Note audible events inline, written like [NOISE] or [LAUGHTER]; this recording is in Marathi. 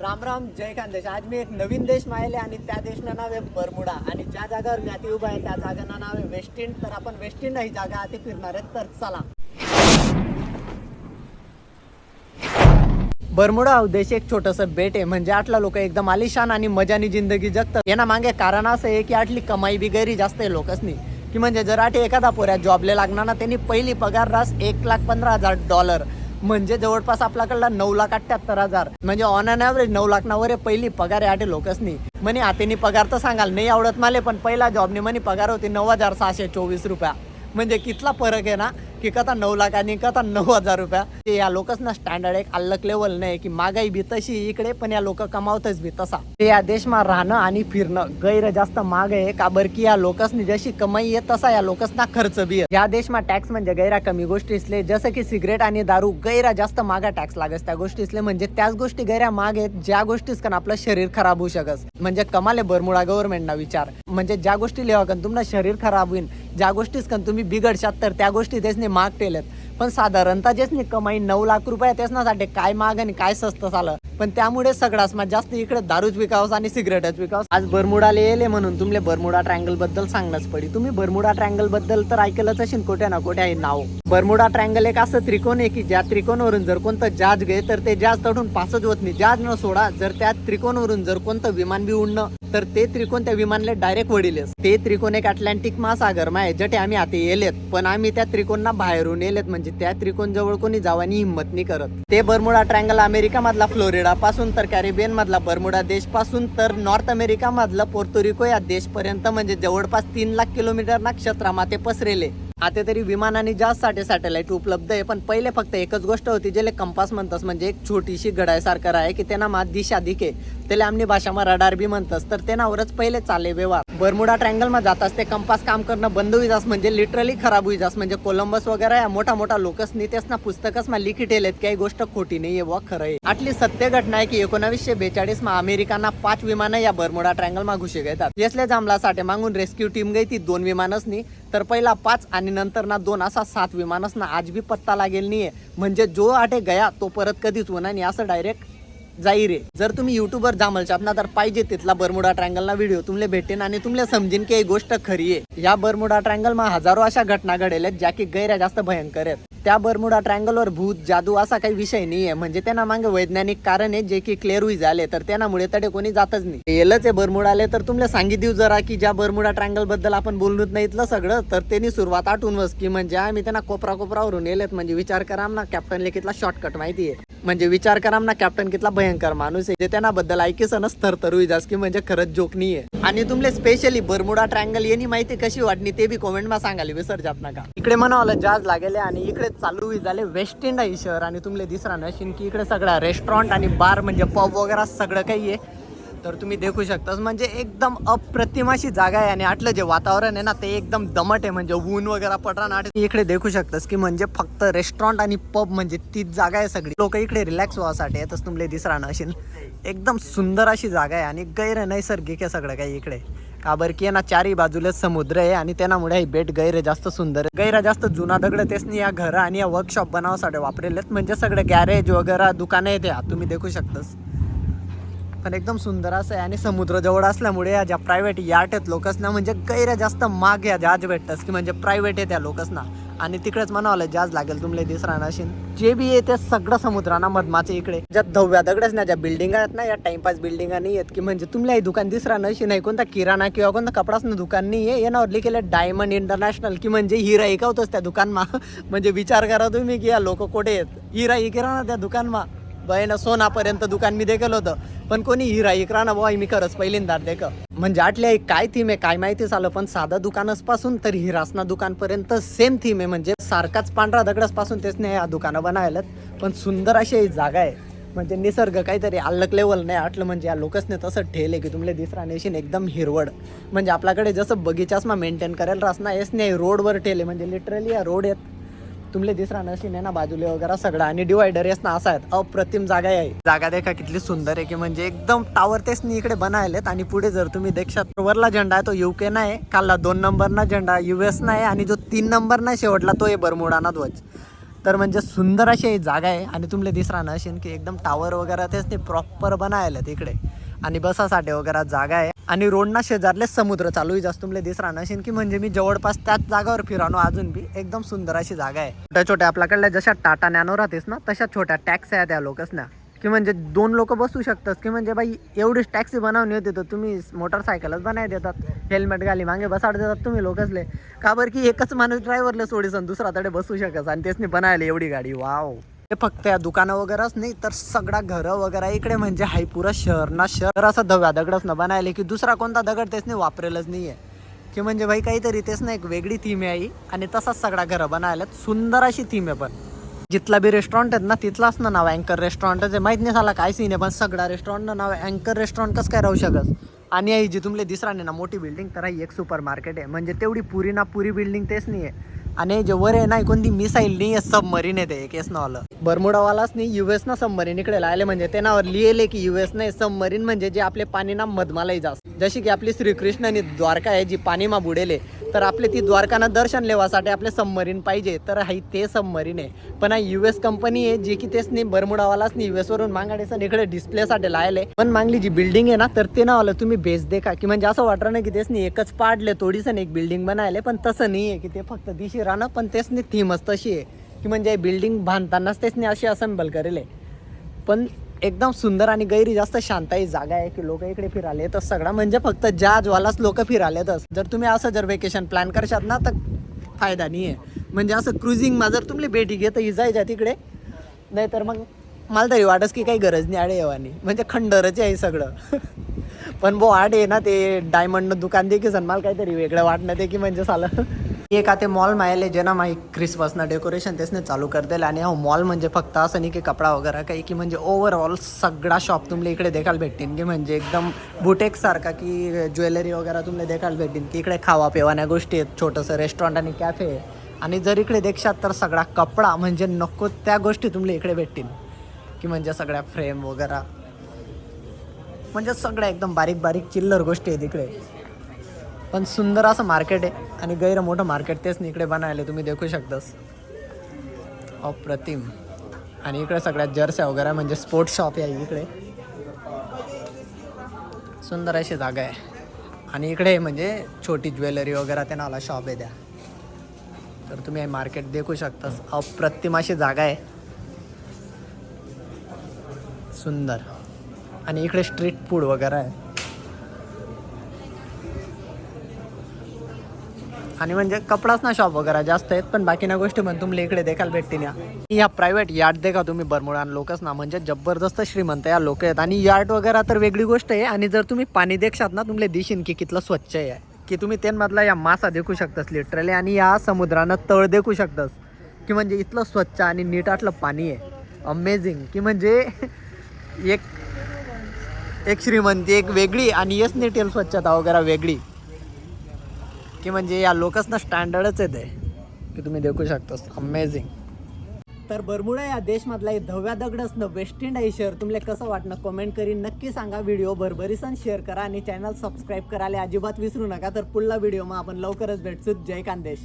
राम राम जय खानदेश आज मी एक नवीन देश माहिले आणि त्या देशनं नाव आहे बरमुडा. आणि ज्या जागावर मी आता उभा आहे त्या जागांना नाव आहे वेस्ट इंड तर आपण वेस्ट इंड ही जागा आधी फिरणार आहेत. तर चला. बरमुडा हा देश एक छोटंसं बेट आहे. म्हणजे आटला लोक एकदम आलिशान आणि मजानी जिंदगी जगतात. यांना मागे कारण असं आहे की आटली कमाई बी गैरी जास्त आहे लोकसनी. की म्हणजे जर आठ एखादा पोऱ्या जॉबले लागणार ना त्यांनी पहिली पगार रास एक लाख पंधरा हजार डॉलर म्हणजे जवळपास आपल्याकडला नऊ लाख अठ्ठ्याहत्तर हजार. म्हणजे ऑन अन ॲव्हरेज नऊ लाख नावर पहिली पगार आहे आटे लोकसनी. म्हणे आतेनी पगार तर सांगाल नाही आवडत मला पण पहिला जॉबने म्हणे पगार होती नऊ हजार सहाशे चोवीस रुपया. म्हणजे कितला फरक आहे ना? की कथा नऊ लाख आणि कथा नऊ हजार रुपया. ते या लोकच ना स्टँडर्ड एक अल्लक लेवल नाही की मागाई बी तशी इकडे पण या लोक कमावतच बी तसा. ते या देशमा राहणं आणि फिरणं गैर जास्त महाग आहे का बरं की या लोकसनी जशी कमाई आहे तसा या लोकसना खर्च बी आहे. या देशमा टॅक्स म्हणजे गैरा कमी गोष्टी असले जसं की सिगरेट आणि दारू गैरा जास्त मागा टॅक्स लागस त्या गोष्टी असले म्हणजे त्याच गोष्टी गैरा माग आहेत ज्या गोष्टीस कारण आपलं शरीर खराब होऊ शकस. म्हणजे कमाले बरमुळा गव्हर्नमेंटना विचार. म्हणजे ज्या गोष्टी लिहा कारण तुमचं शरीर खराब होईल ज्या गोष्टीस कन तुम्ही बिघडशात तर त्या गोष्टी त्याचने माग केल्यात पण साधारणतः जेसनी कमाई नऊ लाख रुपये त्यासनासाठी काय माग आणि काय स्वस्त झालं? पण त्यामुळे सगळ्यात मग जास्त इकडे दारूच विकावस आणि सिगरेटच विकावस. आज बरमुडाला येले म्हणून तुमले बरमुडा ट्रँगलबद्दल सांगणंच पडी. तुम्ही बरमुडा ट्रँगलबद्दल तर ऐकलंच असेल कुठे ना कुठे आहे नाव. बरमुडा ट्रँगल एक असं त्रिकोण आहे की ज्या त्रिकोणवरून जर कोणतं जहाज गे तर ते जहाज तडून पासच होत नाही. जहाज न सोडा जर त्या त्रिकोणवरून जर कोणतं विमान बी उडणं तर ते त्रिकोण त्या विमानले डायरेक्ट वडिलेस ते त्रिकोण एक अटलांटिक महासागर माय आहे जटे आम्ही आता येलेत. पण आम्ही त्या त्रिकोणना बाहेरून येलेत म्हणजे त्या त्रिकोण जवळ कोणी जावानी हिंमत नाही करत. ते बर्मुडा ट्रँगल अमेरिका मधला फ्लोरिडा पासून तर कॅरिबियन मधला बर्मुडा देशपासून तर नॉर्थ अमेरिका मधला पोर्तोरिको या देश पर्यंत म्हणजे जवळपास तीन लाख किलोमीटर ना क्षेत्रामध्ये पसरेले. आता तरी विमानाने जास्त साठे सॅटेलाइट उपलब्ध आहे पण पहिले फक्त एकच गोष्ट होती ज्याला कंपास म्हणतात म्हणजे एक छोटीशी घड्यासारखं आहे की त्यांना मा दिशा दिके त्याला आमनी भाषामा रडार बी म्हणतात तर त्यांनावरच पहिले चाले व्यवहार. बरमुडा ट्रँगलमध्ये ते कंपास काम करणं बंद होई जास म्हणजे लिटरली खराब होई जास म्हणजे कोलंबस वगैरे या मोठा मोठा लोकसनी नाही तेच ना पुस्तकच मा लिखित आहेत काही गोष्ट खोटी नाही व खरं आहे. आटली सत्य घटना आहे की एकोणावीसशे बेचाळीस मा अमेरिकांना पाच विमानं या बरमुडा ट्रँगल मा घुसे घेतात. यसले जांभलासाठी मागून रेस्क्यू टीम गई ती दोन विमानच नाही तर पहिला पाच आणि नंतर ना दोन असा सात विमानच ना आज बी पत्ता लागेल नाही आहे म्हणजे जो आटे गया तो परत कधीच होणार नाही. असं डायरेक्ट जाईल रे जर तुम्ही युट्यूबवर जामल छापना तर पाहिजे तिथला बरमुडा ट्रँगलना व्हिडिओ तुमले भेटेन आणि तुमले समजेन की ही गोष्ट खरी आहे. या बरमुडा ट्रँगल मा हजारो अशा घटना घडेल आहेत ज्या की गैर जास्त भयंकर आहेत. त्या बरमुडा ट्रँगलवर भूत जादू असा काही विषय नाही आहे म्हणजे त्यांना मागे वैज्ञानिक कारण आहे जे की क्लिअर होई झाले तर त्यामुळे तडे कोणी जातच नाही. येलच आहे बरमुडाले तर तुमले सांगित देऊ जरा की ज्या बरमुडा ट्रँगलबद्दल आपण बोललोच नाही इथलं सगळं तर त्यांनी सुरुवात आठवून बस की म्हणजे आम्ही त्यांना कोपरा कोपरावरून येलेत म्हणजे विचार करा ना कॅप्टन लेखितला शॉर्टकट माहिती आहे म्हणजे विचार करा ना कॅप्टन कितला भयंकर माणूस आहे. जे त्यांना बद्दल ऐकेसनच थरथरू जास की म्हणजे खरंच जोक नाही आहे आणि तुमले स्पेशली बरमुडा ट्रँगल यांनी माहिती कशी वाटणी ते बी कॉमेंट मा सांगाली विसर जात नका. इकडे म्हणावलं जहाज लागेले आणि इकडे चालू झाले वेस्ट इंड शहर. आणि तुमले दिसरा नशीन की इकडे सगळा रेस्टॉरंट आणि बार म्हणजे पब वगैरे सगळं काही आहे. तर तुम्ही देखू शकतास. म्हणजे एकदम अप्रतिम अशी जागा आहे आणि आटलं जे वातावरण आहे ना ते एकदम दमट आहे. म्हणजे ऊन वगैरे पडरा ना इकडे देखू शकतास की म्हणजे फक्त रेस्टॉरंट आणि पब म्हणजे तीच जागा आहे सगळी. लोक इकडे रिलॅक्स व्हासाठी येतच तुमले दिसरा अशी. एकदम सुंदर अशी जागा आहे आणि गैर नैसर्गिक आहे सगळं काही इकडे. का बरं की आहे ना चारी बाजूला समुद्र आहे आणि त्यामुळे हे बेट गैर जास्त सुंदर आहे. गैरा जास्त जुना दगड नाही या घर आणि या वर्कशॉप बनवासाठी वापरलेत. म्हणजे सगळे गॅरेज वगैरे दुकानं आहे या तुम्ही देखू शकतास. पण एकदम सुंदर असं आहे. आणि समुद्र जवळ असल्यामुळे या ज्या प्रायव्हेट यार्ट आहेत लोकसना म्हणजे गैर जास्त माग या जहाज भेटतात. की म्हणजे प्रायव्हेट आहे त्या लोकसना. आणि तिकडेच म्हणावलं जहाज लागेल तुमले दिसरा नशीन जे बी आहे ते सगळं समुद्राना मधमाचे इकडे. ज्या धव्या दगडच ना ज्या बिल्डिंग आहेत ना या टाइमपास बिल्डिंग नाही आहेत. की म्हणजे तुमलाही दुकान दिसरा नशी नाही. कोणता किराणा किंवा कोणता कपडाच ना दुकान नाही आहे. यानावर लिहिलेलं डायमंड इंटरनॅशनल की म्हणजे हिरा ऐकवतोच त्या दुकानमा. [LAUGHS] म्हणजे विचार करा तुम्ही की या लोक कुठे आहेत. हिरा किराणा त्या दुकानमा. बहिण सोनापर्यंत दुकान मी देखील होतं. पण कोणी हिरा इकरा ना बुवा मी खरंच पहिल्यांदा देख. म्हणजे आटल्या एक काय थीम आहे काय माहिती झालं पण साधा दुकानच पासून तर हिरासना दुकानपर्यंत सेम थीम आहे. म्हणजे सारखाच पांढरा दगडच पासून तेच नाही या दुकानं बनायला पण सुंदर अशी ही जागा आहे. म्हणजे निसर्ग काहीतरी आल्लक लेवल नाही आटलं म्हणजे या लोकसने तसं ठेले की तुमले दिसरा नेशन एकदम हिरवड म्हणजे आपल्याकडे जसं बगीचासमा मेंटेन करायला रासना एस येस नाही रोडवर ठेले म्हणजे लिटरली या रोड आहेत तुमले दिसरा नशीन आहे ना बाजूले वगैरे सगळं. आणि डिवायडर येस ना असा आहेत. अप्रतिम जागा आहे. जागा देखा किती सुंदर आहे की म्हणजे एकदम टावर तेच इकडे बनायलेत. आणि पुढे जर तुम्ही देशात वरला झेंडा आहे तो युके नाही कालला दोन नंबर ना झेंडा युएस नाही आणि जो तीन नंबर ना शेवटला तो आहे बरमुडाना ध्वज. तर म्हणजे सुंदर अशी जागा आहे. आणि तुमले दिसरा नशीन की एकदम टावर वगैरे तेच ते प्रॉपर बनायलेत इकडे. आणि बसासाठी वगैरे जागा आहे. आणि रोडना शेजारले समुद्र चालू आहे. जास्त तुमले दिसरा नशीन की म्हणजे मी जवळपास त्याच जागावर फिरानो अजून बी. एकदम सुंदर अशी जागा आहे. छोट्या छोट्या आपल्याकडल्या जशा टाटा नॅनो राहतेस ना तशा छोट्या टॅक्सी आहे त्या लोकच ना की म्हणजे दोन लोक बसू शकतात की म्हणजे बाई एवढीच टॅक्सी बनवून येते तर तुम्ही मोटरसायकलच बनाय देतात. हेल्मेट घाली मागे बसाड देतात तुम्ही लोकसले. का बरं की एकच माणूस ड्रायव्हरला सोडीसन दुसरा तडे बसू शकत आणि तेच बनायला एवढी गाडी. वाव हे फक्त या दुकानं वगैरेच नाही तर सगळा घरं वगैरे इकडे. म्हणजे हाय पुरा शहर ना शहर. असं धव्या दगडच न बनायले की दुसरा कोणता दगड तेच नाही वापरेलच आहे की म्हणजे भाई काहीतरी तेच ना एक वेगळी थीम आहे आई आणि तसाच सगळा घरं बनायला सुंदर अशी थीम आहे पण. जिथला बी रेस्टॉरंट आहेत ना तिथलाच ना नाव अँकर रेस्टॉरंटच आहे. माहीत नाही झाला काय सीन आहे पण सगळा रेस्टॉरंटनं नाव अँकर रेस्टॉरंट कसं काय राहू शकत? आणि आई जी तुमले दिसरा नाही ना मोठी बिल्डिंग तर ही एक सुपर मार्केट आहे. म्हणजे तेवढी पुरी ना पुरी बिल्डिंग तेच नाही आहे आणि जे वर आहे ना कोणती मिसाईल नाही सबमरीन आहे ते केस नावाला बरमुडावालाच नाही युएस ना सबमरीन इकडे लायले म्हणजे ते नावर लिहिले की युएस नाही सबमरीन म्हणजे जे आपले पाणी ना मधमालाही जास्त. जशी की आपली श्रीकृष्णाने द्वारका आहे जी पाणीमा बुडेले तर आपले ती द्वारकानं दर्शन लेवासाठी आपले सबमरीन पाहिजे तर हाई ते सबमरीन आहे. पण हा युएस कंपनी आहे जी की तेच नाही बरमुडावालाच नाही युएस वरून मांगाडेसन इकडे डिस्प्लेसाठी लायले पण मागली जी बिल्डिंग आहे ना तर ते नावाला तुम्ही बेस देखा की म्हणजे असं वाटलं ना की तेच नाही एकच पाडले थोडीसं एक बिल्डिंग बनायले पण तसं नाही आहे की ते फक्त दिशी राहणं पण तेच नाही थीमच तशी आहे. की म्हणजे बिल्डिंग बांधतानाच तेचनी अशी असेंबल करेल. पण एकदम सुंदर आणि गैरी जास्त शांताई जागा आहे की लोक इकडे फिराले तर सगळा म्हणजे फक्त जाजवालाच लोक फिरालेतच जर तुम्ही असं जर वेकेशन प्लॅन करशात ना तर फायदा नाही आहे. म्हणजे असं क्रुझिंगमा जर तुम्ही भेटी घेत ही जायच्या तिकडे. नाही तर मग मला तरी वाटस की काही गरज नाही आडे येवानी. म्हणजे खंडरच आहे सगळं. [LAUGHS] पण बो आडे ना ते डायमंड दुकान दे की सन मला काहीतरी वेगळं वाटणं ते की म्हणजे सालं एक आता मॉल मायले जे ना माही क्रिसमसना डेकोरेशन तेसने चालू कर आणि हा मॉल म्हणजे फक्त असं नाही की कपडा वगैरे काही की म्हणजे ओव्हरऑल सगळा शॉप तुमले इकडे देखायला भेटतील की म्हणजे एकदम बुटेक सारखा की ज्वेलरी वगैरे तुमले देखायला भेटतील की इकडे खावा पिवाण्या गोष्टी आहेत छोटंसं रेस्टॉरंट आणि कॅफे आणि जर इकडे देखशात तर सगळा कपडा म्हणजे नको त्या गोष्टी तुमले इकडे भेटतील की म्हणजे सगळ्या फ्रेम वगैरे. म्हणजे सगळ्या एकदम बारीक बारीक चिल्लर गोष्टी आहेत इकडे. पण सुंदर असं मार्केट आहे आणि गैर मोठं मार्केट तेच इकडे बनायला तुम्ही देखू शकतास. अप्रतिम. आणि इकडे सगळ्यात जर्स्या वगैरे म्हणजे स्पोर्ट्स शॉप आहे इकडे. सुंदर अशी जागा आहे. आणि इकडे म्हणजे छोटी ज्वेलरी वगैरे ते नाला शॉप आहे त्या. तर तुम्ही हे मार्केट देखू शकतास. अप्रतिम अशी जागा आहे. सुंदर. आणि इकडे स्ट्रीट फूड वगैरे आहे. आणि म्हणजे कपडाच ना शॉप वगैरे जास्त आहेत पण बाकी ना गोष्टी पण तुम्हाला इकडे देखायला भेटतील या. या प्रायव्हेट यार्ड देखा तुम्ही बरमुडा लोकच ना म्हणजे जबरदस्त श्रीमंत या लोक आहेत. आणि यार्ड वगैरे तर वेगळी गोष्ट आहे आणि जर तुम्ही पाणी देखशात ना तुम्हाला दिशीन की कितलं स्वच्छ आहे. की तुम्ही त्यांमधला या मासा देखू शकतास लिटरली आणि या समुद्रानं तळ देखू शकतास की म्हणजे इतलं स्वच्छ आणि नीटातलं पाणी आहे. अमेझिंग की म्हणजे एक एक श्रीमंती एक वेगळी आणि येस नेटेल स्वच्छता वगैरे वेगळी. की म्हणजे या लोकसना स्टँडर्डच येते की तुम्ही देखू शकता अमेझिंग तर बरमुडा या देशमधला एक धव्या दगडच वेस्ट इंड आहे शहर तुम्हाला कसं वाटणं कमेंट करीन नक्की सांगा. व्हिडिओ भरभरीसन शेअर करा आणि चॅनल सबस्क्राईब करायला अजिबात विसरू नका. तर पुढला व्हिडिओ मग आपण लवकरच भेटतो जय कांदेश.